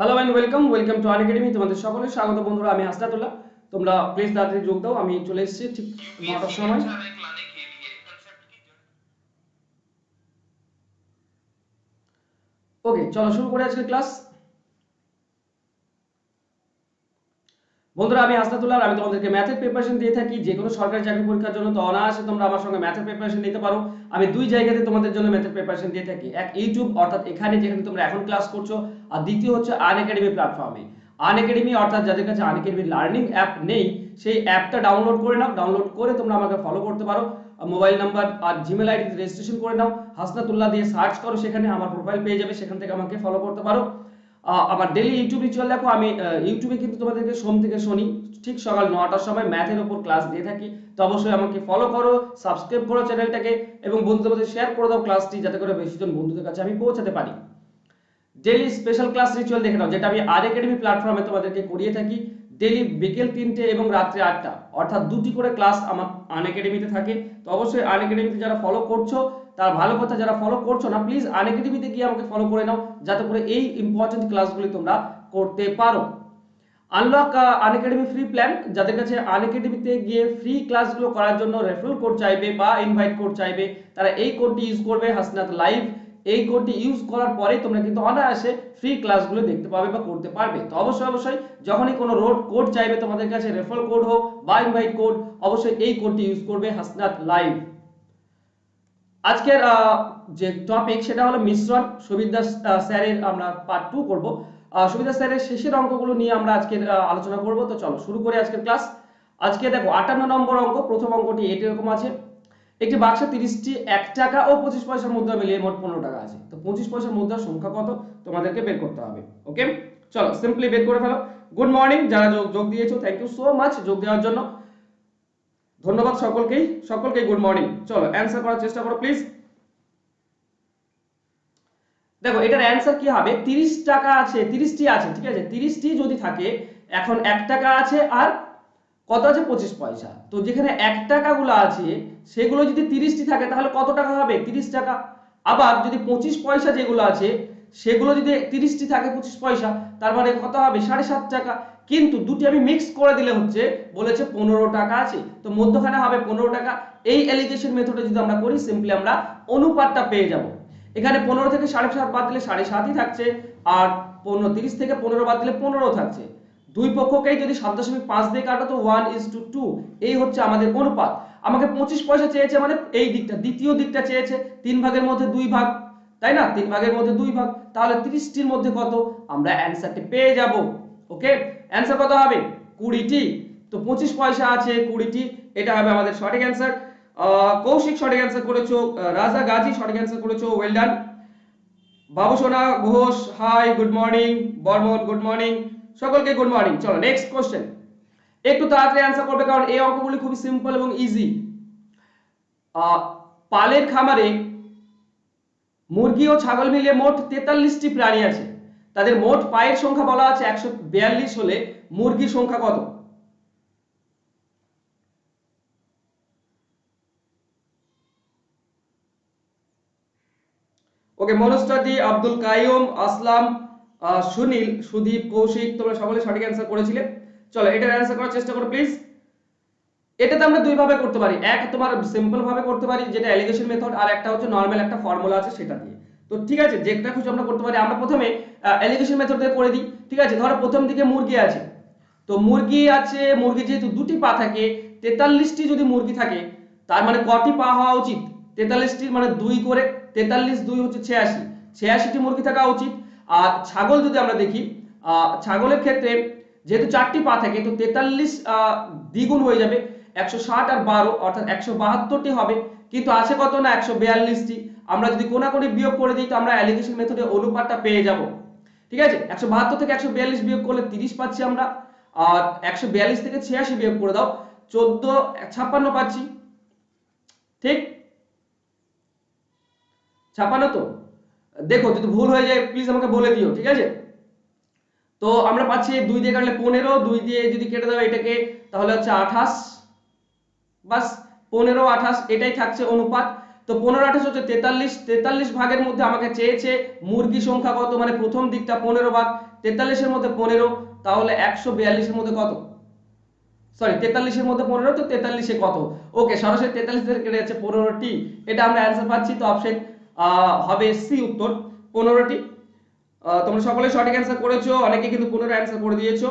Hello and welcome welcome to Unacademy তোমাদের সকলে স্বাগত বন্ধুরা, আমি হাসনাতুল্লাহ। তোমরা প্লিজ তাড়াতাড়ি যোগ দাও, আমি চলে এসেছি ঠিক নটার সময়। ওকে চলো শুরু করে আজকে ক্লাস বন্ধুরা, আমি আর আমি তোমাদেরকে ম্যাথের প্রিপারেশন দিয়ে থাকি। যে কোনো সরকারি চাকরি পরীক্ষার জন্য তো অনায়াসে তোমরা আমার সঙ্গে ম্যাথের প্রিপারেশন নিতে পারো। আমি দুই জায়গাতে তোমাদের জন্য ম্যাথের প্রিপারেশন দিয়ে থাকি। এক ইউটিউব অর্থাৎ এখানে যেখানে তোমরা এখন ক্লাস করছ। আর দ্বিতীয় হচ্ছে আন একাডেমি প্ল্যাটফর্মে আন একাডেমি অর্থাৎ যাদের কাছে আন একাডেমি লার্নিং অ্যাপ নেই, সেই অ্যাপটা ডাউনলোড করে নাও। ডাউনলোড করে তোমরা আমাকে ফলো করতে পারো। মোবাইল নাম্বার আর জিমেল আইডি রেজিস্ট্রেশন করে নাও। হাসনাতুল্লাহ দিয়ে সার্চ করো, সেখানে আমার প্রোফাইল পেয়ে যাবে, সেখান থেকে আমাকে ফলো করতে পারো। আমার ডেলি ইউটিউব রিচুয়াল দেখো, আমি ইউটিউবে কিন্তু তোমাদেরকে সোম থেকে শনি, ঠিক সকাল নটার সময় ম্যাথের উপর ক্লাস দিয়ে থাকি। তো অবশ্যই আমাকে ফলো করো সাবস্ক্রাইব করো চ্যানেলটাকে এবং বন্ধুদের মধ্যে শেয়ার করে দাও ক্লাসটি যাতে করে বেশিজন বন্ধুদের কাছে আমি পৌঁছাতে পারি। ডেলি স্পেশাল ক্লাস রিচুয়াল দেখে নাও, যেটা আমি আর একাডেমি প্ল্যাটফর্মে তোমাদেরকে করিয়ে থাকি। ডেলি বিকেল তিনটে এবং রাত্রে আটটা, অর্থাৎ দুটি করে ক্লাস আমার আন একাডেমিতে থাকে। তো অবশ্যই আন একাডেমিতে যারা ফলো করছ তার ভালো কথা যারা ফলো করছ না প্লিজ আন একাডেমিতে গিয়ে আমাকে ফলো করে নাও, যাতে করে এই ইম্পর্টেন্ট ক্লাসগুলি তোমরা করতে পারো। Unlock Unacademy free plan যাদের কাছে আন একাডেমিতে গিয়ে ফ্রি ক্লাসগুলো করার জন্য রেফারেল কোড চাইবে বা ইনভাইট কোড চাইবে, তারা এই কোডটি ইউজ করবে, হাসনাত লাইভ এই কোডটি ইউজ করার পরে তোমরা কিন্তু অনায়াসে ফ্রি ক্লাসগুলো দেখতে পাবে বা করতে পারবে। তো অবশ্যই অবশ্যই যখনই কোনো রোড কোড চাইবে তোমাদের কাছে রেফারেল কোড হোক বা ইনভাইট কোড অবশ্যই এই কোডটি ইউজ করবে হাসনাত লাইভ আজকের যে টপিক সেটা হলো মিশ্রণ সুবিধা স্যারের আমরা পার্ট টু করব। সুবিধা স্যারের শেষের অঙ্কগুলো নিয়ে আমরা আজকের আলোচনা করব। তো চলো, শুরু করি আজকের ক্লাস আজকে দেখো, আটান্ন নম্বর অঙ্ক, প্রথম অঙ্কটি এটি এরকম আছে। একটি বাক্সে তিরিশটি, এক টাকা ও পঁচিশ পয়সার মুদ্রা মিলিয়ে মোট পনেরো টাকা আছে। তো পঁচিশ পয়সার মুদ্রার সংখ্যা কত? তোমাদেরকে বের করতে হবে ওকে চলো সিম্পলি বের করে ফেলো। গুড মর্নিং যারা যোগ যোগ দিয়েছ থ্যাংক ইউ সো মাচ যোগ দেওয়ার জন্য। ধন্যবাদ সকলকেই সকলকেই গুড মর্নিং চলো অ্যান্সার করার চেষ্টা করো প্লিজ দেখো, এটার অ্যান্সার কি হবে? তিরিশ টাকা আছে, তিরিশটি আছে, ঠিক আছে? তিরিশটি যদি থাকে, এখন এক টাকা আছে আর কত আছে? পঁচিশ পয়সা। তো যেখানে এক টাকাগুলো আছে, সেগুলো যদি তিরিশটি থাকে, তাহলে কত টাকা হবে? তিরিশ টাকা। আবার যদি পঁচিশ পয়সা যেগুলো আছে, সেগুলো যদি তিরিশটি থাকে, পঁচিশ পয়সা, তার মানে কত হবে? সাড়ে সাত টাকা। কিন্তু দুটি আমি মিক্স করে দিলে হচ্ছে বলেছে পনেরো টাকা আছে। তো মধ্যখানে হবে পনেরো টাকা। এই এলিগেশন মেথডে যদি আমরা করি সিম্পলি আমরা অনুপাতটা পেয়ে যাব। এখানে পনেরো থেকে সাড়ে সাত বাদ দিলে সাড়ে সাতই থাকছে, আর পনেরো তিরিশ থেকে পনেরো বাদ দিলে পনেরো থাকছে। দুই পক্ষকেই যদি সাত দশমিক পাঁচ দিয়ে কাটো, তো ওয়ান ইজ টু টু এই হচ্ছে আমাদের অনুপাত। আমাকে পঁচিশ পয়সা চেয়েছে মানে এই দিকটা, দ্বিতীয় দিকটা চেয়েছে। তিন ভাগের মধ্যে দুই ভাগ, তাই না? তিন ভাগের মধ্যে দুই ভাগ। তাহলে তিরিশটির মধ্যে কত? আমরা অ্যান্সারটি পেয়ে যাব। ওকে অ্যান্সার কত হবে? কুড়িটি। তো পঁচিশ পয়সা আছে কুড়িটি, এটা হবে আমাদের সঠিক অ্যান্সার কৌশিক সঠিক অ্যান্সার করেছ রাজা গাজী সঠিক অ্যান্সার করেছ well done Babusona Ghosh hi good morning Barman good morning সকলকে গুড মর্নিং চলো নেক্সট কোশ্চেন একটু তাড়াতাড়ি অ্যান্সার করবে, কারণ এই অঙ্কগুলি খুবই সিম্পল এবং ইজি পালের খামারে মুরগি ও ছাগল মিলিয়ে মোট তেতাল্লিশটি প্রাণী আছে। তাদের মোট পায়ের সংখ্যা বলা আছে একশো বিয়াল্লিশ হলে মুরগির সংখ্যা কত? ওকে মনস্টাদি আব্দুল কাইয়ুম, আসলাম সুনীল, সুদীপ, কৌশিক, তোমরা সকলে সঠিক অ্যান্সার করেছিলে। চলো, এটার অ্যান্সার করার চেষ্টা করো প্লিজ এটাতে আমরা দুই ভাবে করতে পারি। এক তোমার সিম্পল ভাবে করতে পারি, যেটা অ্যালিগেশন মেথড আর একটা হচ্ছে নর্মাল একটা ফর্মুলা আছে সেটা দিয়ে। তো ঠিক আছে, যেটা খুশি আমরা করতে পারি। আমরা প্রথমে অ্যালিগেশন মেথড দিয়ে করে দিই। ঠিক আছে, ধরো প্রথম দিকে মুরগি আছে। তো মুরগি আছে, মুরগি যেহেতু দুটি পা থাকে, তেতাল্লিশটি যদি মুরগি থাকে, তার মানে কটি পা হওয়া উচিত? তেতাল্লিশটি মানে দুই করে, তেতাল্লিশ দুই হচ্ছে ছিয়াশি। ছিয়াশিটি মুরগি থাকা উচিত। আর ছাগল যদি আমরা দেখি ছাগলের ক্ষেত্রে যেহেতু চারটি পা থাকে, তো তেতাল্লিশ দ্বিগুণ হয়ে যাবে। একশো ষাট আর বারো, অর্থাৎ একশো বাহাত্তরটি হবে। কিন্তু আছে কত না? একশো বিয়াল্লিশটি। আমরা যদি কোনাকুনি বিয়োগ করে দিই, তো আমরা অ্যালিগেশন মেথডে অনুপাতটা পেয়ে যাব। ঠিক আছে? একশো বাহাত্তর থেকে একশো বিয়াল্লিশ বিয়োগ করলে তিরিশ পাচ্ছি আমরা। আর একশো বিয়াল্লিশ থেকে ছিয়াশি বিয়োগ করে দাও, চোদ্দ, ছাপ্পান্ন পাচ্ছি। ঠিক? ছাপানো তো? দেখো, যদি ভুল হয়ে যায় প্লিজ আমাকে বলে দিও, ঠিক আছে? তো আমরা পাচ্ছি দুই দিয়ে কাটলে পনেরো, দুই দিয়ে যদি কেটে দাও এটাকে, তাহলে হচ্ছে আঠাশ। বাস, পনেরো, আঠাশ, এটাই থাকছে অনুপাত। তো পনেরো আঠাশ হচ্ছে তেতাল্লিশ তেতাল্লিশ ভাগের মধ্যে আমাকে চেয়েছে মুরগি সংখ্যা কত? মানে প্রথম দিকটা পনেরো ভাগ, তেতাল্লিশের মধ্যে পনেরো, তাহলে একশো বিয়াল্লিশের মধ্যে কত? সরি তেতাল্লিশের মধ্যে পনেরো, তো তেতাল্লিশে কত? ওকে সরাসরি তেতাল্লিশ থেকে কেটে যাচ্ছে পনেরোটি। এটা আমরা অ্যান্সার পাচ্ছি, তো অপশন হবে সি উত্তর, পনেরোটি। তোমরা সকলে সঠিক অ্যান্সার করেছ, অনেকে কিন্তু পনেরো অ্যান্সার করে দিয়েছ।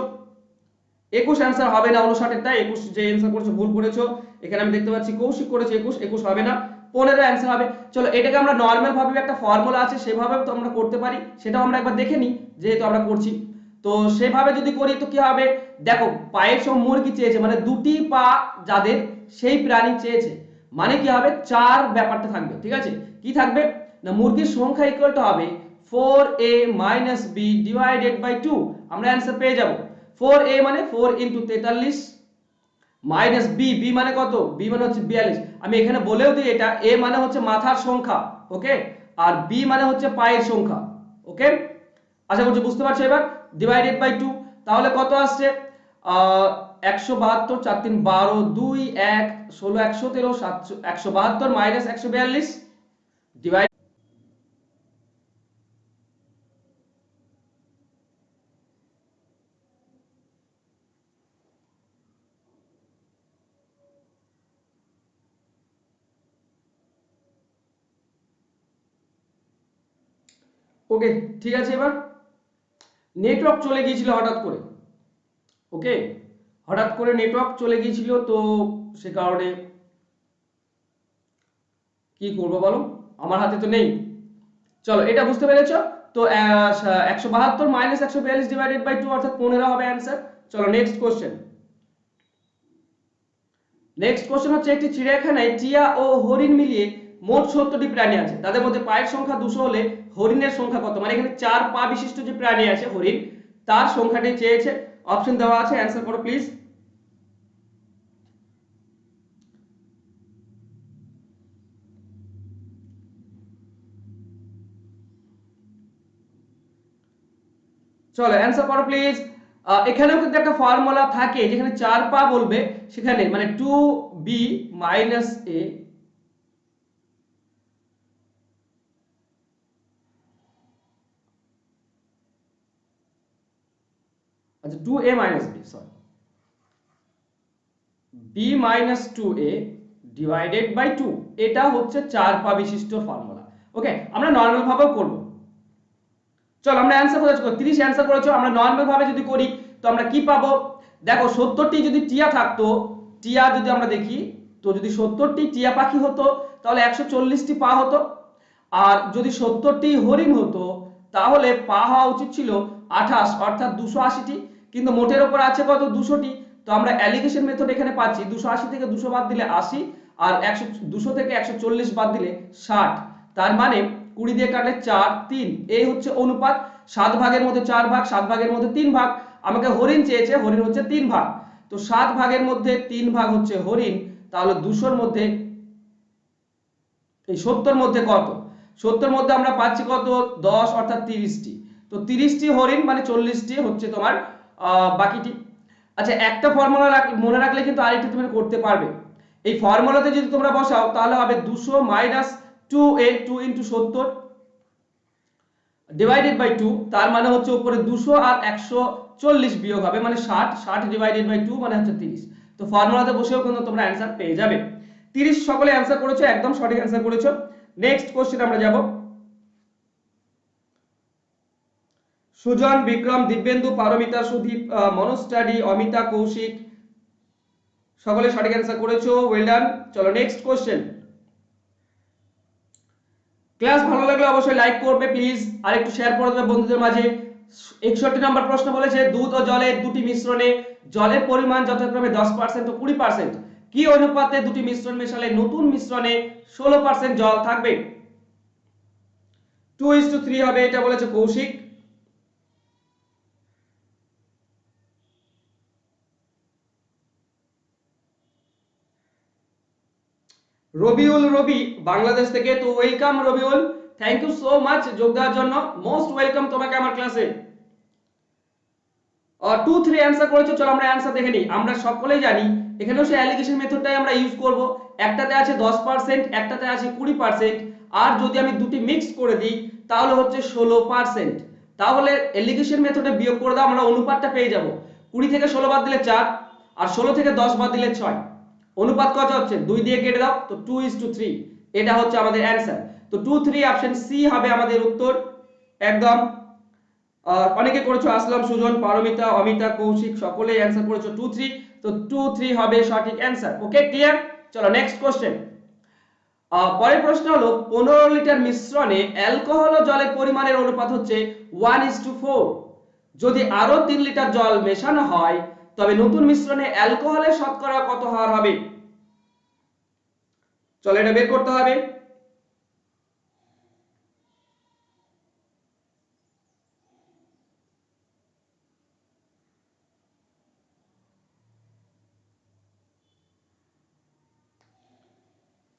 একুশ অ্যান্সার হবে না, উনষাটেরটা, একুশ যে অ্যান্সার করেছ, ভুল করেছ। এখানে আমি দেখতে পাচ্ছি কৌশিক করেছে একুশ একুশ হবে না। পনেরো অ্যান্সার হবে। চলো, এটাকে আমরা নর্মাল ভাবে একটা ফর্মুলা আছে সেভাবে তো আমরা করতে পারি, সেটাও আমরা একবার দেখে নিই, যেহেতু আমরা করছি। তো সেভাবে যদি করি, তো কি হবে? দেখো, পায়ের সব মুরগি চেয়েছে মানে দুটি পা যাদের, সেই প্রাণী চেয়েছে। মানে কি হবে? চার ব্যাপারটা থাকবে, ঠিক আছে? কি থাকবে? না, মুরগির সংখ্যা ইকুয়াল টু হবে four A minus B divided by two আমরা অ্যান্সার পেয়ে যাব। ফোর এ মানে ফোর ইন্টু তেতাল্লিশ মাইনাস বি বি মানে কত? বি মানে হচ্ছে বিয়াল্লিশ। আমি এখানে বলেও দিই, এটা এ মানে হচ্ছে মাথার সংখ্যা, ওকে? আর বি মানে হচ্ছে পায়ের সংখ্যা, ওকে? আশা করছি বুঝতে পারছ এবার? ডিভাইডেড বাই টু তাহলে কত আসছে? একশো বাহাত্তর, চার তিন বারো, দুই, এক, ষোলো, একশো তেরো, সাতশো, একশো বাহাত্তর, মাইনাস একশো বিয়াল্লিশ ডিভাইড ওকে, ঠিক আছে এবার? নেটওয়ার্ক চলে গিয়েছিল হঠাৎ করে। ওকে? হঠাৎ করে নেটওয়ার্ক চলে গিয়েছিল তো সে কারণে কি করব বলো? আমার হাতে তো নেই। চলো, এটা বুঝতে পেরেছ? তো একশো বাহাত্তর মাইনাস একশো বিয়াল্লিশ ডিভাইডেড বাই টু অর্থাৎ পনেরো হবে অ্যান্সার চলো নেক্সট কোশ্চেন নেক্সট কোশ্চেন হচ্ছে একটি চিড়িয়াখানায় টিয়া ও হরিণ মিলিয়ে মোট সত্তরটি প্রাণী আছে। তাদের মধ্যে পায়ের সংখ্যা দুশো হলে হরিণের সংখ্যা কত? মানে এখানে চার পা বিশিষ্ট যে প্রাণী আছে, হরিণ, তার সংখ্যাটি চেয়েছে। অপশন দেওয়া আছে অ্যান্সার করো প্লিজ চলো অ্যান্সার করো প্লিজ এখানেও কিন্তু একটা ফর্মুলা থাকে, যেখানে চার পা বলবে, সেখানে মানে টু বি মাইনাস এ আচ্ছা two A minus B sorry B minus two A divided by two এটা হচ্ছে চার পা বিশিষ্ট ফর্মুলা ওকে আমরা নর্মাল ভাবেও করব। চল, আমরা অ্যান্সার তিরিশ অ্যান্সার করেছ আমরা নর্মাল ভাবে যদি করি, তো আমরা কি পাবো? দেখো, সত্তরটি যদি টিয়া থাকতো, টিয়া যদি আমরা দেখি, তো যদি সত্তরটি টিয়া পাখি হতো, তাহলে একশো চল্লিশটি পা হতো। আর যদি সত্তরটি হরিণ হতো, তাহলে পা হওয়া উচিত ছিল আঠাশ, অর্থাৎ দুশো আশিটি। কিন্তু মোটের ওপর আছে কত? দুশোটি। তো আমরা অ্যালিগেশন মেথড এখানে পাচ্ছি। দুশো আশি থেকে দুশো বাদ দিলে আশি, আর একশো, দুশো থেকে একশো চল্লিশ বাদ দিলে ষাট। তার মানে কুড়ি দিয়ে কাটলে চার, তিন। এই হচ্ছে অনুপাত। সাত ভাগের মধ্যে চার ভাগ, সাত ভাগের মধ্যে তিন ভাগ। আমাকে হরিণ চেয়েছে, হরিণ হচ্ছে তিন ভাগ। তো সাত ভাগের মধ্যে তিন ভাগ হচ্ছে হরিণ, তাহলে দুশোর মধ্যে এই সত্তর মধ্যে কত? সত্তর মধ্যে আমরা পাচ্ছি কত? দশ, অর্থাৎ তিরিশটি। তো তিরিশটি হরিণ মানে চল্লিশটি হচ্ছে তোমার বাকিটি। আচ্ছা একটা ফর্মুলা মনে রাখলে কিন্তু আরেকটা তুমি করতে পারবে। এই ফর্মুলাতে যদি তোমরা বসাও, তাহলে হবে দুশো minus two A two into সত্তর ডিভাইডেড বাই টু তার মানে হচ্ছে উপরে দুশো আর একশো চল্লিশ বিয়োগ হবে মানে ষাট। ষাট ডিভাইডেড বাই টু মানে হচ্ছে তিরিশ। তো ফর্মুলাতে বসেও কিন্তু তোমরা অ্যান্সার পেয়ে যাবে। তিরিশ সকলে অ্যান্সার করেছ, একদম সঠিক অ্যান্সার করেছ। নেক্সট কোশ্চেন আমরা যাব। সুজন বিক্রম দিব্যেন্দু পারমিতা সুদীপ আহ, মনোজ স্টাডি অমিতা কৌশিক সকলে সঠিক অ্যান্সার করেছ। ওয়েল ডান চলো নেক্সট কোশ্চেন ক্লাস ভালো লাগলে অবশ্যই লাইক করবে প্লিজ আর একটু শেয়ার করে দেবে বন্ধুদের মাঝে। একষট্টি নম্বর প্রশ্ন বলেছে দুধ ও জলের দুটি মিশ্রণে জলের পরিমাণ যথাক্রমে দশ পার্সেন্ট ও কুড়ি পার্সেন্ট কি অনুপাতে দুটি মিশ্রণ মেশালে নতুন মিশ্রণে ষোলো পার্সেন্ট জল থাকবে? টু ইস টু থ্রি হবে এটা বলেছে কৌশিক। রবিউল রবি, বাংলাদেশ থেকে তো welcome Robiul. Thank you so much যোগ দেওয়ার জন্য। মোস্ট ওয়েলকাম তোমাকে আমার ক্লাসে টু থ্রি অ্যান্সার করেছ, চলো আমরা অ্যান্সার দেখে নিই। আমরা সকলেই জানি, এখানেও সেই অ্যালিগেশন মেথডটাই আমরা ইউজ করব। একটাতে আছে দশ পার্সেন্ট একটাতে আছে কুড়ি পার্সেন্ট আর যদি আমি দুটি মিক্স করে দিই, তাহলে হচ্ছে ষোলো পার্সেন্ট তাহলে অ্যালিগেশন মেথডে বিয়োগ করে দাও, আমরা অনুপাতটা পেয়ে যাব। কুড়ি থেকে ষোলো বাদ দিলে চার, আর ষোলো থেকে দশ বাদ দিলে ছয়। অনুপাত কত হচ্ছে? দুই দিয়ে কেটে দাও, তো টু ইস টু থ্রি এটা হচ্ছে আমাদের অ্যান্সার তো টু থ্রি অপশন সি হবে আমাদের উত্তর। একদম। অনেকে করেছ আসলাম, সুজন, পারমিতা, অমিতা, কৌশিক, সকলেই অ্যান্সার করেছ টু থ্রি তো টু থ্রি হবে সঠিক অ্যান্সার ওকে ক্লিয়ার চলো নেক্সট কোশ্চেন পরের প্রশ্ন হলো, পনেরো লিটার মিশ্রণে অ্যালকোহল ও জলের পরিমাণের অনুপাত হচ্ছে ওয়ান ইস টু ফোর যদি আরও তিন লিটার জল মেশানো হয় তবে নতুন মিশ্রণে অ্যালকোহলের শতকরা কত হার হবে? চলো এটা বের করতে হবে।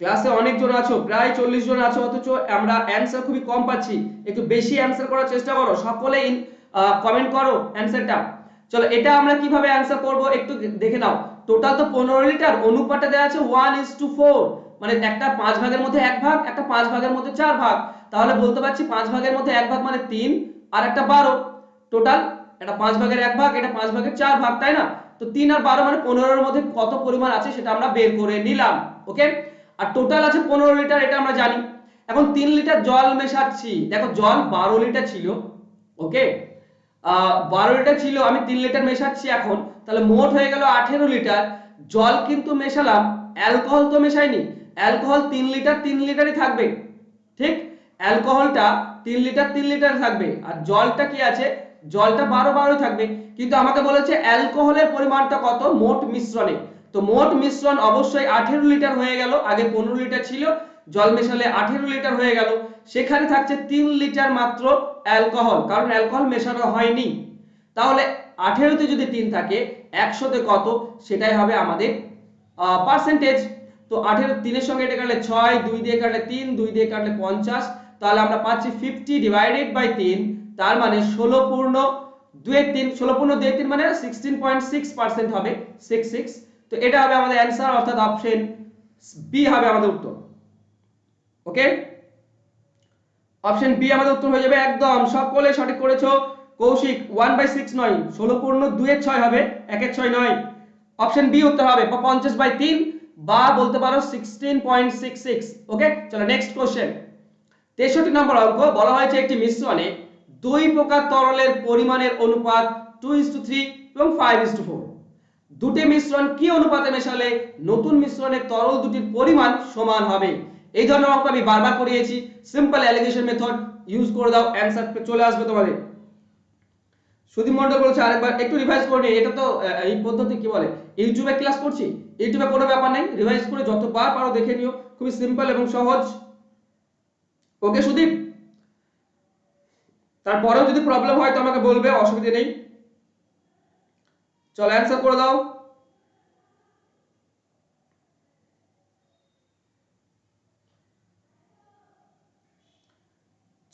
ক্লাসে অনেকজন আছো, প্রায় চল্লিশ জন আছো, অথচ আমরা অ্যান্সার খুবই কম পাচ্ছি। একটু বেশি অ্যান্সার করার চেষ্টা করো। সকলে কমেন্ট করো অ্যান্সারটা চলো, এটা আমরা কীভাবে অ্যান্সার করব? একটু দেখে নাও। টোটাল তো পনেরো লিটার অনুপাতটা দেওয়া আছে ওয়ান ইস টু ফোর মানে একটা পাঁচ ভাগের মধ্যে এক ভাগ, একটা পাঁচ ভাগের মধ্যে চার ভাগ। তাহলে বলতে পারছি পাঁচ ভাগের মধ্যে এক ভাগ মানে তিন, আর একটা বারো। টোটাল এটা পাঁচ ভাগের এক ভাগ, এটা পাঁচ ভাগের চার ভাগ, তাই না? তো তিন আর বারো মানে পনেরোর মধ্যে কত পরিমাণ আছে সেটা আমরা বের করে নিলাম ওকে আর টোটাল আছে পনেরো লিটার এটা আমরা জানি। এখন তিন লিটার জল মেশাচ্ছি। দেখো, জল বারো লিটার ছিল ওকে বারো লিটার ছিল, আমি তিন লিটার মেশাচ্ছি এখন। তাহলে মোট হয়ে গেল আঠেরো লিটার জল কিন্তু মেশালাম অ্যালকোহল তো মেশাইনি। অ্যালকোহল তিন লিটার তিন লিটারই থাকবে। ঠিক? অ্যালকোহলটা তিন লিটার তিন লিটার থাকবে। আর জলটা কি আছে? জলটা বারো বারোই থাকবে। কিন্তু আমাকে বলেছে অ্যালকোহলের পরিমাণটা কত? মোট মিশ্রণে। তো মোট মিশ্রণ অবশ্যই আঠেরো লিটার হয়ে গেল। আগে পনেরো লিটার ছিল, জল মেশালে আঠেরো লিটার হয়ে গেল। সেখানে থাকছে তিন লিটার মাত্র অ্যালকোহল কারণ অ্যালকোহল মেশানো হয়নি। তাহলে আঠেরোতে যদি তিন থাকে একশোতে কত? সেটাই হবে আমাদের পার্সেন্টেজ তো আঠেরো তিনের সঙ্গে এটা কাটলে ছয়, দুই দিয়ে কাটলে তিন, দুই দিয়ে কাটলে পঞ্চাশ। তাহলে আমরা পাচ্ছি ফিফটি ডিভাইডেড বাই তিন, তার মানে ষোলো পূর্ণ দুয়ের তিন, ষোলো পূর্ণ দুয়ের তিন মানে সিক্সটিন পয়েন্ট সিক্স পার্সেন্ট হবে সিক্স সিক্স তো এটা হবে আমাদের অ্যান্সার অর্থাৎ অপশন বি হবে আমাদের উত্তর। ওকে অপশন বি আমাদের উত্তর হয়ে যাবে একদম। সকলে সঠিক করেছ। কৌশিক ওয়ান বাই সিক্স নয়। ষোলো পূর্ণ দুয়ের ছয় হবে, একের ছয় নয়। অপশন বি উত্তর হবে বা পঞ্চাশ বাই তিন, বা বলতে পারো sixteen point six six okay চলো নেক্সট কোশ্চেন তেষট্টি নম্বর অঙ্ক, বলা হয়েছে একটি মিশ্রণে দুই প্রকার তরলের পরিমাণের অনুপাত টু ইস টু থ্রি এবং ফাইভ ইস টু ফোর দুটি মিশ্রণ কি অনুপাতে মেশালে? নতুন মিশ্রণের তরল দুটির পরিমাণ সমান হবে। এই ধরনের অঙ্ক আমি বারবার করিয়েছি। সিম্পল অ্যালিগেশন মেথড ইউজ করে দাও অ্যান্সার চলে আসবে তোমাদের। সুদীপ মন্ডল বলছে আরেকবার, একটু রিভাইজ করে নিই এটা তো এই পদ্ধতি কি বলে? ইউটিউবে ক্লাস করছি? ইউটিউবে কোনো ব্যাপার নেই রিভাইজ করে যতবার পারো দেখে নিও। খুবই সিম্পল এবং সহজ। ওকে সুদীপ? তারপরেও যদি প্রবলেম হয় তো আমাকে বলবে, অসুবিধে নেই। চলো অ্যান্সার করে দাও।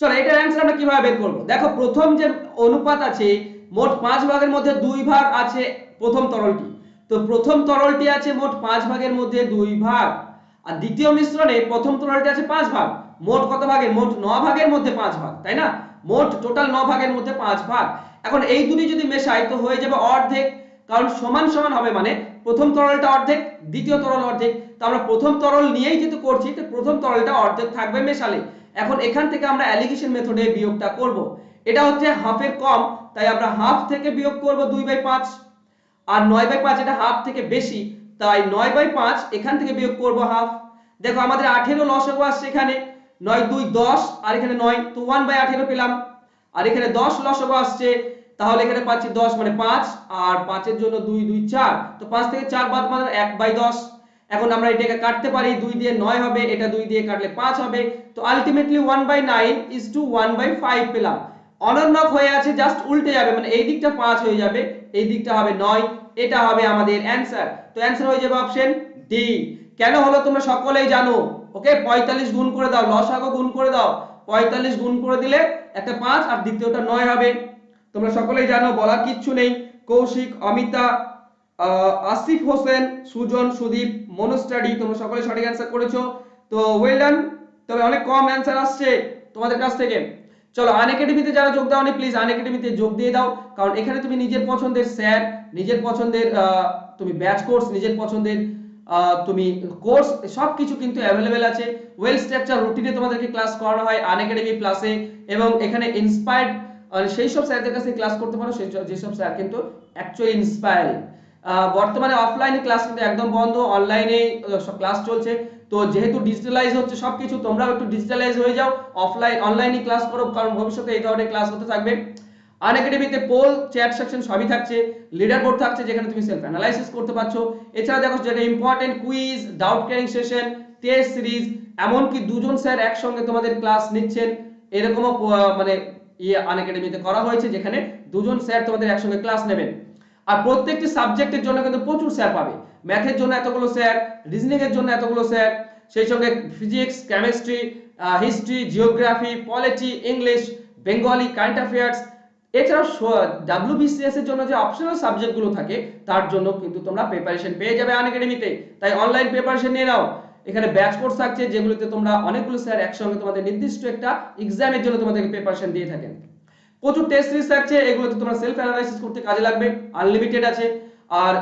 চলো, এটার অ্যান্সার আমরা কীভাবে বের করব? দেখো, প্রথম যে অনুপাত আছে, মোট পাঁচ ভাগের মধ্যে দুই ভাগ আছে প্রথম তরলটি। তো প্রথম তরলটি আছে মোট পাঁচ ভাগের মধ্যে দুই ভাগ। আর দ্বিতীয় মিশ্রণে প্রথম তরলটি আছে পাঁচ ভাগ। মোট কত ভাগের? মোট ন ভাগের মধ্যে পাঁচ ভাগ, তাই না? মোট টোটাল ন ভাগের মধ্যে পাঁচ ভাগ। এখন এই দুটি যদি মেশাই, তো হয়ে যাবে অর্ধেক। কারণ সমান সমান হবে মানে প্রথম তরলটা অর্ধেক, দ্বিতীয় তরল অর্ধেক। তো আমরা প্রথম তরল নিয়েই যেহেতু করছি, তো প্রথম তরলটা অর্ধেক থাকবে মেশালে। এখন এখান থেকে আমরা অ্যালিগেশন মেথডে বিয়োগটা করব। এটা হচ্ছে হাফের কম, তাই আমরা হাফ থেকে বিয়োগ করব দুই বাই পাঁচ। আর নয় বাই পাঁচ এটা হাফ থেকে বেশি, তাই নয় বাই পাঁচ এখান থেকে বিয়োগ করব হাফ দেখো আমাদের আঠেরো লসগো আসছে এখানে। নয়, দুই, দশ, আর এখানে নয়, তো ওয়ান বাই আঠেরো পেলাম। আর এখানে দশ লসগো আসছে, তাহলে এখানে পাচ্ছি দশ মানে পাঁচ, আর পাঁচের জন্য দুই দুই, চার। তো পাঁচ থেকে চার বাদ মানে এক বাই দশ। এখন আমরা এটাকে কাটতে পারি দুই দিয়ে নয় হবে, এটা দুই দিয়ে কাটলে পাঁচ হবে। তো ultimately one by nine is to one by five পেলাম। অনন্যক হয়ে আছে জাস্ট উল্টে যাবে মানে এই দিকটা পাঁচ হয়ে যাবে, এই দিকটা হবে নয়, এটা হবে আমাদের অ্যান্সার তো অ্যান্সার হয়ে যাবে অপশন ডি কেন হলো তোমরা সকলেই জানো? ওকে পঁয়তাল্লিশ গুণ করে দাও, লসাগো গুণ করে দাও। পঁয়তাল্লিশ গুণ করে দিলে একটা পাঁচ, আর দ্বিতীয়টা নয় হবে। তোমরা সকলেই জানো, বলার কিচ্ছু নেই। কৌশিক, অমিতা আসিফ হোসেন, সুজন, সুদীপ মনোস্টাডি তোমরা সকলে সঠিক অ্যান্সার করেছ। তো ওয়েল ডান তবে অনেক কম অ্যান্সার আসছে তোমাদের কাছ থেকে। চলো আন একাডেমিতে যারা যোগ দাওনি প্লিজ আন একাডেমিতে যোগ দিয়ে দাও। কারণ এখানে তুমি নিজের পছন্দের স্যার নিজের পছন্দের তুমি ব্যাচ কোর্স নিজের পছন্দের তুমি কোর্স সব কিছু কিন্তু অ্যাভেলেবেল আছে। ওয়েল স্ট্রাকচার রুটিনে তোমাদেরকে ক্লাস করানো হয় আন একাডেমি প্লাসে এবং এখানে ইন্সপায়ার্ড সেই সব স্যারদের কাছে ক্লাস করতে পারো, সেই সব- যেসব স্যার কিন্তু অ্যাকচুয়ালি ইন্সপায়ারিং বর্তমানে অফলাইনে ক্লাস কিন্তু একদম বন্ধ অনলাইনে ক্লাস চলছে। তো যেহেতু ডিজিটালাইজ হচ্ছে সবকিছু, তোমরাও একটু ডিজিটালাইজ হয়ে যাও। অফলাইন অনলাইনে ক্লাস করো, কারণ ভবিষ্যতে এই ধরনের ক্লাস হতে থাকবে। আন একাডেমিতে পোল চ্যাট সেকশন সবই থাকছে। লিডার বোর্ড থাকছে যেখানে তুমি সেলফ অ্যানালাইসিস করতে পারছ। এছাড়া দেখো যেটা important quiz doubt clearing session test series এমনকি দুজন স্যার একসঙ্গে তোমাদের ক্লাস নিচ্ছেন। এরকমও মানে ইয়ে আন একাডেমিতে করা হয়েছে, যেখানে দুজন স্যার তোমাদের একসঙ্গে ক্লাস নেবেন। আর প্রত্যেকটি সাবজেক্টের জন্য কিন্তু প্রচুর স্যার পাবে। ম্যাথের জন্য এতগুলো স্যার রিজনিং এর জন্য এতগুলো স্যার, সেই সঙ্গে physics, chemistry history, geography, polity, English, Bengali current affairs এছাড়াও ডাব্লিউবিসিএস এর জন্য যে অপশনাল সাবজেক্টগুলো থাকে, তার জন্য কিন্তু তোমরা প্রিপারেশন পেয়ে যাবে আন একাডেমিতে তাই অনলাইন প্রিপারেশন নিয়ে নাও। এখানে ব্যাচ কোর্স থাকছে, যেগুলোতে তোমরা অনেকগুলো স্যার একসঙ্গে তোমাদের নির্দিষ্ট একটা এক্সামের জন্য তোমাদেরকে প্রিপারেশন দিয়ে থাকেন। প্রচুর টেস্ট সিরিজ থাকছে, এগুলোতে তোমরা সেলফ অ্যানালাইসিস করতে কাজে লাগবে আনলিমিটেড আছে। আর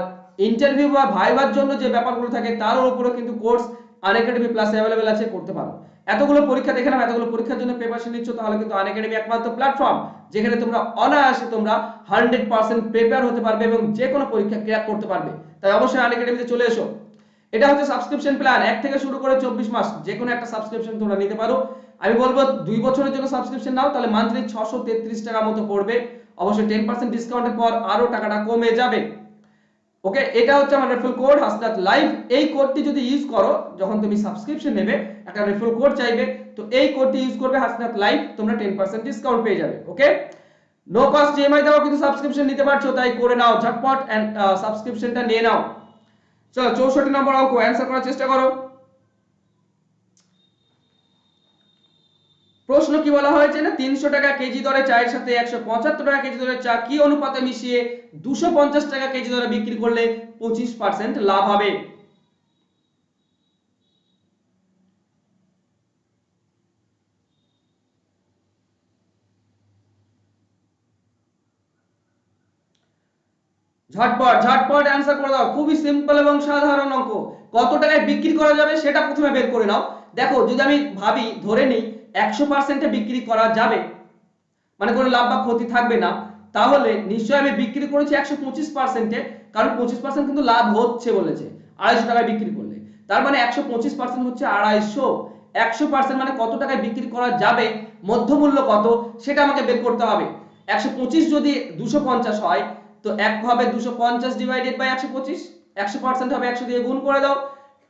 ইন্টারভিউ বা ভাইবার জন্য যে ব্যাপারগুলো থাকে, তার উপরে কিন্তু কোর্স আনএকাডেমি প্লাস অ্যাভেলেবেল আছে, করতে পারো। এতগুলো পরীক্ষা দেখে নাও, এতগুলো পরীক্ষার জন্য প্রিপারেশন নিচ্ছ, তাহলে কিন্তু আনএকাডেমি একমাত্র প্ল্যাটফর্ম যেখানে তোমরা অনায়াসে তোমরা হান্ড্রেড পার্সেন্ট প্রিপেয়ার হতে পারবে এবং যে কোনো পরীক্ষা ক্র্যাক করতে পারবে। তাই অবশ্যই আনএকাডেমিতে চলে এসো। এটা হচ্ছে সাবস্ক্রিপশন প্ল্যান এক থেকে শুরু করে চব্বিশ মাস যে কোনো একটা সাবস্ক্রিপশন তোমরা নিতে পারো। আমি বলব দুই বছরের জন্য সাবস্ক্রিপশন নাও, তাহলে মান্থলি ছশো তেত্রিশ টাকা মতো পড়বে। অবশ্যই টেন পার্সেন্ট ডিসকাউন্টের পর আরও টাকাটা কমে যাবে। ওকে এটা হচ্ছে আমার রেফারেল কোড হাসনাত লাইভ এই কোডটি যদি ইউজ করো, যখন তুমি সাবস্ক্রিপশন নেবে, একটা রেফারেল কোড চাইবে, তো এই কোডটি ইউজ করবে হাসনাত লাইভ তোমরা টেন পার্সেন্ট ডিসকাউন্ট পেয়ে যাবে। ওকে নো কস্ট ইএমআই দাও কিন্তু সাবস্ক্রিপশন নিতে পারছ, তাই করে নাও, ঝটপট সাবস্ক্রিপশনটা নিয়ে নাও। চলো, চৌষট্টি নম্বর অঙ্ক অ্যান্সার করার চেষ্টা করো। প্রশ্ন কি বলা হয়েছে না? তিনশো টাকা কেজি দরে চায়ের সাথে একশো পঁচাত্তর টাকা কেজি দরে চা কি অনুপাতে মিশিয়ে দুশো পঞ্চাশ টাকা কেজি দরে বিক্রি করলে পঁচিশ পার্সেন্ট লাভ হবে? ঝটপট ঝটপট অ্যান্সার করে দাও। খুবই সিম্পল এবং সাধারণ অঙ্ক। কত টাকায় বিক্রি করা যাবে সেটা প্রথমে বের করে নাও। দেখো, যদি আমি ভাবি, ধরে নিই একশো পার্সেন্টে বিক্রি করা যাবে। মানে কোনো লাভ বা ক্ষতি থাকবে না। তাহলে নিশ্চয়ই আমি বিক্রি করেছি একশো পঁচিশ পার্সেন্টে কারণ পঁচিশ পার্সেন্ট কিন্তু লাভ হচ্ছে বলেছে, আড়াইশো টাকায় বিক্রি করলে। তার মানে একশো পঁচিশ পার্সেন্ট হচ্ছে আড়াইশো। একশো পার্সেন্ট মানে কত টাকায় বিক্রি করা যাবে, মধ্যমূল্য কত, সেটা আমাকে বের করতে হবে। একশো পঁচিশ যদি দুশো পঞ্চাশ হয়, তো এক হবে দুশো পঞ্চাশ ডিভাইডেড বাই একশো পঁচিশ, একশো পার্সেন্ট হবে একশো দিয়ে গুণ করে দাও।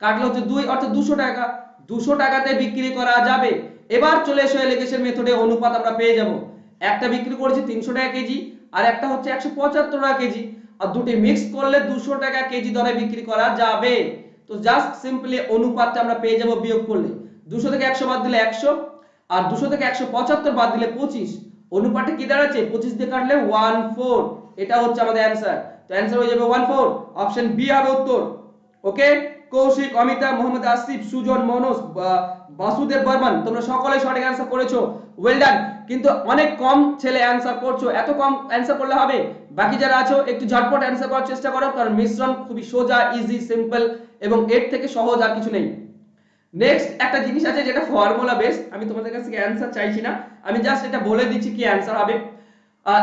কাটলে হচ্ছে দুই, অর্থাৎ দুশো টাকা। দুশো টাকাতে বিক্রি করা যাবে। এবার চলে এসো এলিগেশন মেথডে অনুপাত আমরা পেয়ে যাব। একটা বিক্রি করেছি তিনশো টাকা কেজি, আর একটা হচ্ছে একশো পঁচাত্তর টাকা কেজি। আর দুটি মিক্স করলে দুশো টাকা কেজি দরে বিক্রি করা যাবে। তো জাস্ট সিম্পলি অনুপাতটা আমরা পেয়ে যাব বিয়োগ করলে। দুশো থেকে একশো বাদ দিলে একশো, আর দুশো থেকে একশো পঁচাত্তর বাদ দিলে পঁচিশ। অনুপাতটা কি দাঁড়াচ্ছে? পঁচিশ দিয়ে কাটলে ওয়ান ফোর এটা হচ্ছে আমাদের অ্যান্সার তো অ্যান্সার হয়ে যাবে ওয়ান ফোর অপশন বি হবে উত্তর। ওকে কৌশিক, অমিতা, মোহাম্মদ আসিফ, সুজন, মনোজ বাসুদেব বর্মন, তোমরা সকলেই সঠিক অ্যান্সার করেছ। ওয়েল ডান কিন্তু অনেক কম ছেলে অ্যান্সার করছ। এত কম অ্যান্সার করলে হবে? বাকি যারা আছো, একটু ঝটপট অ্যান্সার করার চেষ্টা করো, কারণ মিশ্রণ খুবই সোজা ইজি সিম্পল এবং এর থেকে সহজ আর কিছু নেই। নেক্সট একটা জিনিস আছে যেটা ফর্মুলা বেস আমি তোমাদের কাছ থেকে অ্যান্সার চাইছি না। আমি জাস্ট এটা বলে দিচ্ছি কি অ্যান্সার হবে।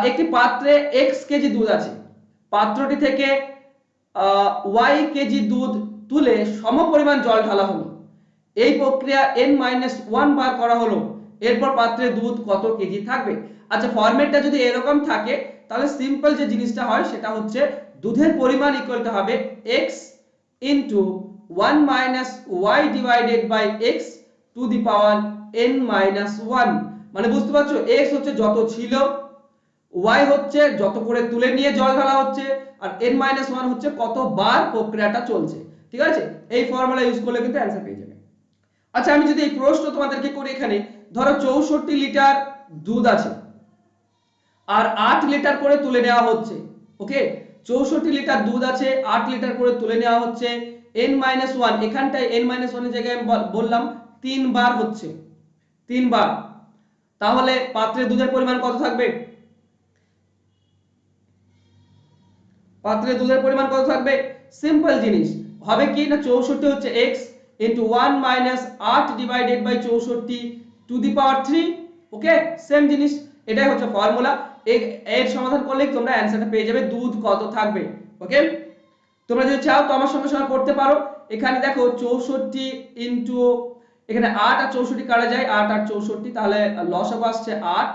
একটি পাত্রে এক্স কেজি দুধ আছে। পাত্রটি থেকে ওয়াই কেজি দুধ তুলে সমপরিমাণ জল ঢালা হলো। এই প্রক্রিয়া এন মাইনাস ওয়ান বার করা হলো, এরপর পাত্রে দুধ কত কেজি থাকবে? আচ্ছা ফরম্যাটটা যদি এরকম থাকে, তাহলে সিম্পল যে জিনিসটা হয়, সেটা হচ্ছে দুধের পরিমাণ ইকুয়াল টু হবে x into one minus y divided by x to the power n minus one মানে বুঝতে পারছ এক্স হচ্ছে যত ছিল ওয়াই হচ্ছে যত করে তুলে নিয়ে জল ঢালা হচ্ছে, আর এন মাইনাস ওয়ান হচ্ছে কতবার প্রক্রিয়াটা চলছে। ঠিক আছে? এই ফর্মুলা ইউজ করলে কিন্তু অ্যান্সার পেয়ে যাবে। আচ্ছা আমি যদি এই প্রশ্ন তোমাদেরকে করি এখানে, ধরো চৌষট্টি লিটার দুধ আছে, আর আট লিটার করে তুলে নেওয়া হচ্ছে, ওকে? চৌষট্টি লিটার দুধ আছে, আট লিটার করে তুলে নেওয়া হচ্ছে এন মাইনাস ওয়ান এখানটায় এন মাইনাস ওয়ানের জায়গায় আমি বল- বললাম, তিনবার হচ্ছে, তিনবার। তাহলে পাত্রে দুধের পরিমাণ কত থাকবে? পাত্রে দুধের পরিমাণ কত থাকবে? সিম্পল জিনিস, হবে কি না? চৌষট্টি হচ্ছে এক্স ইন্টু ওয়ান মাইনাস আট ডিভাইডেড বাই চৌষট্টি to the power three okay same জিনিস, এটাই হচ্ছে ফর্মুলা এর সমাধান করলেই তোমরা অ্যান্সারটা পেয়ে যাবে, দুধ কত থাকবে ওকে তোমরা যদি চাও তো আমার সঙ্গে সঙ্গে করতে পারো। এখানে দেখো চৌষট্টি ইন্টু এখানে আট আর চৌষট্টি কাটা যায়? আট আর চৌষট্টি, তাহলে লসাগু আসছে আট।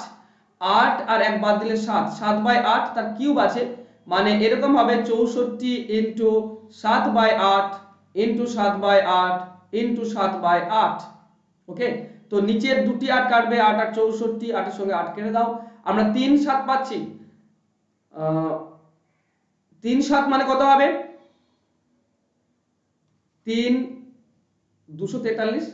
আট আর এক বাদ দিলে সাত। সাত বাই আট, তার কিউব আছে। মানে এরকম হবে চৌষট্টি ইন্টু সাত বাই আট ইন্টু সাত বাই আট ইন্টু সাত বাই আট ওকে তো নিচের দুটি আট কাটবে, আট আট চৌষট্টি, আটের সঙ্গে আট কেটে দাও। আমরা তিন সাত পাচ্ছি। তিন সাত মানে কত হবে? তিন দুশো তেতাল্লিশ।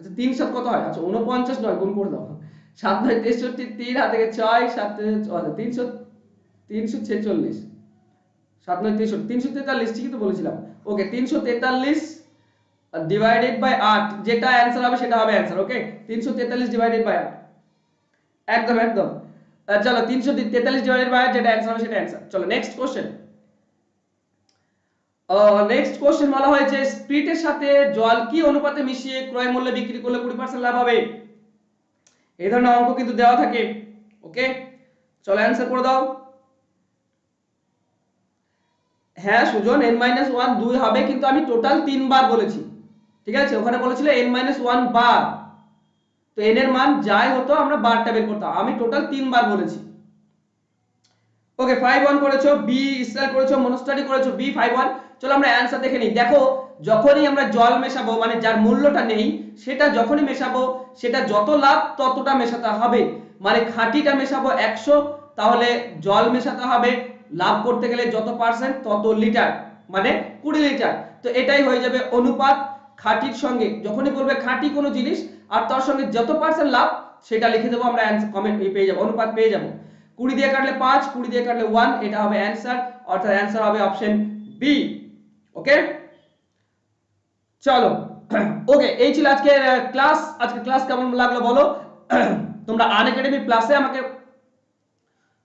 আচ্ছা তিন সাত কত হয়? আচ্ছা উনপঞ্চাশ নয়, গুণ করে দাও। সাত নয় তেষট্টি, তিন হাত থেকে ছয় সাত তিনশো তিনশো ছেচল্লিশ। সাত নয় তেষট্টি, তিনশো তেতাল্লিশ, ঠিকই তো বলেছিলাম। ওকে তিনশো তেতাল্লিশ ডিভাইডেড বাই আট, যেটা অ্যান্সার হবে সেটা হবে অ্যান্সার ওকে তিনশো তেতাল্লিশ ডিভাইডেড বাই আট। একদম একদম। চলো, তিনশো তেতাল্লিশ ডিভাইডেড বাই আট, যেটা অ্যান্সার হবে সেটা অ্যান্সার চলো নেক্সট কোশ্চেন নেক্সট কোশ্চেন বলা হয়েছে স্প্রিটের সাথে জল কি অনুপাতে মিশিয়ে ক্রয় মূল্যে বিক্রি করলে কুড়ি পার্সেন্ট লাভ হবে? এই ধরনের অঙ্ক কিন্তু দেওয়া থাকে। ওকে চলো অ্যান্সার করে দাও। হ্যাঁ সুজন, n মাইনাস ওয়ান দুই হবে, কিন্তু আমি টোটাল তিনবার বলেছি। ঠিক আছে? ওখানে বলেছিল n মাইনাস ওয়ান বার। তো n এর মান যাই হতো, আমরা বারটা বের করতাম। আমি টোটাল তিনবার বলেছি। ওকে ফাইভ ওয়ান করেছ বি স্টার করেছ মনোস্টাডি করেছ বি ফাইভ ওয়ান চলো আমরা অ্যান্সার দেখে নিই। দেখো যখনই আমরা জল মেশাবো মানে যার মূল্যটা নেই, সেটা যখনই মেশাবো, সেটা যত লাভ, ততটা মেশাতে হবে। মানে খাঁটিটা মেশাবো একশো, তাহলে জল মেশাতে হবে। লাভ করতে গেলে যত পার্সেন্ট তত লিটার মানে কুড়ি লিটার তো এটাই হয়ে যাবে অনুপাত খাঁটির সঙ্গে। যখনই বলবে খাঁটি কোনো জিনিস, আর তার সঙ্গে যত পার্সেন্ট লাভ, সেটা লিখে দেবো আমরা কমেন্ট পেয়ে যাব, অনুপাত পেয়ে যাব। কুড়ি দিয়ে কাটলে পাঁচ, কুড়ি দিয়ে কাটলে ওয়ান এটা হবে অ্যান্সার অর্থাৎ অ্যান্সার হবে অপশন বি ওকে চলো। ওকে এই ছিল আজকের ক্লাস আজকে ক্লাস কেমন লাগল বলো? তোমরা আন একাডেমি প্লাসে আমাকে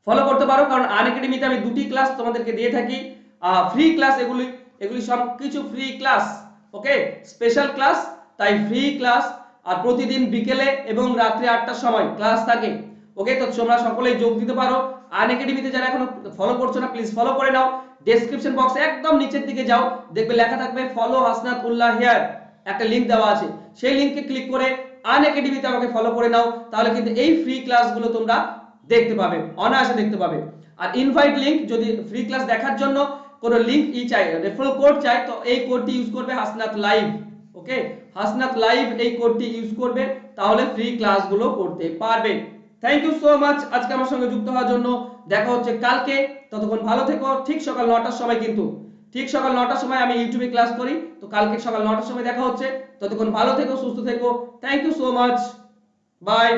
ফলো করতে পারো, কারণ আন একাডেমিতে আমি দুটি ক্লাস তোমাদেরকে দিয়ে থাকি। ফ্রি ক্লাস এগুলি এগুলি সব কিছু free class okay special class তাই ফ্রি ক্লাস আর প্রতিদিন বিকেলে এবং রাত্রি আটটার সময় ক্লাস থাকে ওকে তো তোমরা সকলেই যোগ দিতে পারো। আন একাডেমিতে যারা এখনও ফলো করছ না প্লিজ ফলো করে নাও। ডেসক্রিপশন বক্সে একদম নিচের দিকে যাও, দেখবে লেখা থাকবে ফলো হাসনাত উল্লাহ হিয়ার একটা লিংক দেওয়া আছে। সেই লিংকে ক্লিক করে আন একাডেমিতে আমাকে ফলো করে নাও, তাহলে কিন্তু এই ফ্রি ক্লাসগুলো তোমরা দেখতে পাবে, অনায়াসে দেখতে পাবে। আর ইনভাইট লিংক যদি ফ্রি ক্লাস দেখার জন্য কোনো লিংক ই চাই রেফারেল কোড চাই, তো এই কোডটি ইউজ করবে Hasnat live okay Hasnat live এই কোডটি ইউজ করবে, তাহলে ফ্রি ক্লাসগুলো করতে পারবে। থ্যাংক ইউ সো মাচ আজকে আমার সঙ্গে যুক্ত হওয়ার জন্য দেখা হচ্ছে কালকে। ততক্ষণ ভালো থেকো। ঠিক সকাল নটার সময় কিন্তু। ঠিক সকাল নটার সময় আমি ইউটিউবে ক্লাস করি। তো কালকে সকাল নটার সময় দেখা হচ্ছে। ততক্ষণ ভালো থেকো, সুস্থ থেকো। Thank you so much bye